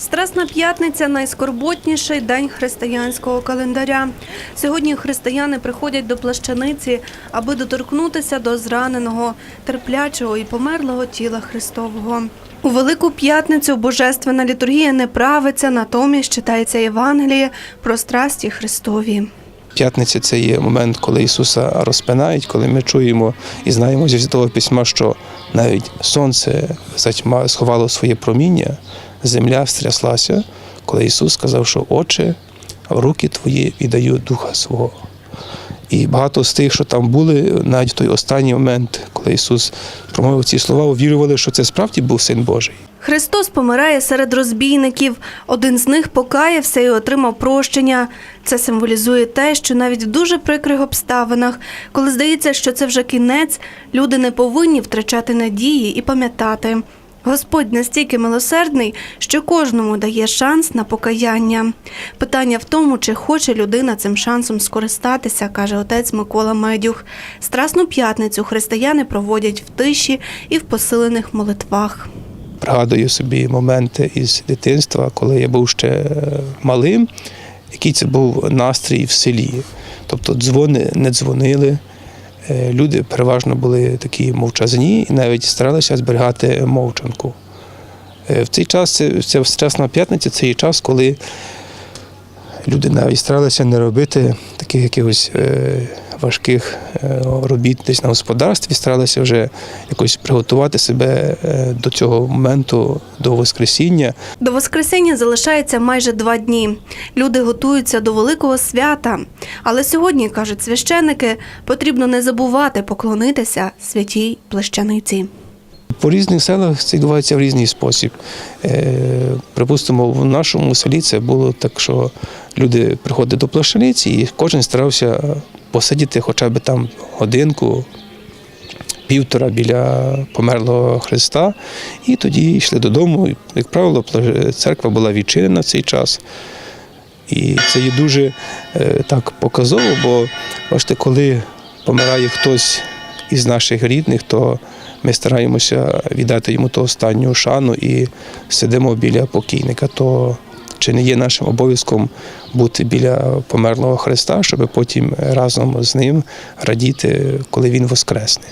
Страсна п'ятниця найскорботніший день християнського календаря. Сьогодні християни приходять до плащаниці, аби доторкнутися до зраненого, терплячого і померлого тіла Христового. У Велику п'ятницю божественна літургія не правиться, натомість читається Євангеліє про страсті Христові. П'ятниця це є момент, коли Ісуса розпинають, коли ми чуємо і знаємо зі Святого Письма, що навіть сонце затьма сховало своє проміння, земля встряслася, коли Ісус сказав, що Отче, в руки твої віддаю Духа свого. І багато з тих, що там були, навіть в той останній момент, коли Ісус промовив ці слова, увірували, що це справді був Син Божий. Христос помирає серед розбійників. Один з них покаявся і отримав прощення. Це символізує те, що навіть в дуже прикрих обставинах, коли здається, що це вже кінець, люди не повинні втрачати надії і пам'ятати. Господь настільки милосердний, що кожному дає шанс на покаяння. Питання в тому, чи хоче людина цим шансом скористатися, каже отець Микола Медюх. Страсну п'ятницю християни проводять в тиші і в посилених молитвах. Пригадую собі моменти із дитинства, коли я був ще е, малим, який це був настрій в селі. Тобто дзвони не дзвонили, люди переважно були такі мовчазні і навіть старалися зберігати мовчанку. Е, В цей час, це Страсна п'ятниця, це є час, коли люди навіть старалися не робити таких якихось е, важких е, робіт десь на господарстві, старалися вже якось приготувати себе е, до цього моменту, до Воскресіння. До Воскресіння залишається майже два дні. Люди готуються до великого свята. Але сьогодні, кажуть священники, потрібно не забувати поклонитися святій плащаниці. По різних селах це відбувається в різний спосіб. Е, Припустимо, в нашому селі це було так, що люди приходили до плащаниці і кожен старався посидіти хоча б там годинку, півтора біля померлого Христа, і тоді йшли додому. Як правило, церква була відчинена в цей час. І це є дуже е, так показово, бо бачите, коли помирає хтось із наших рідних, то ми стараємося віддати йому ту останню шану і сидимо біля покійника. То чи не є нашим обов'язком бути біля померлого Христа, щоб потім разом з ним радіти, коли він воскресне?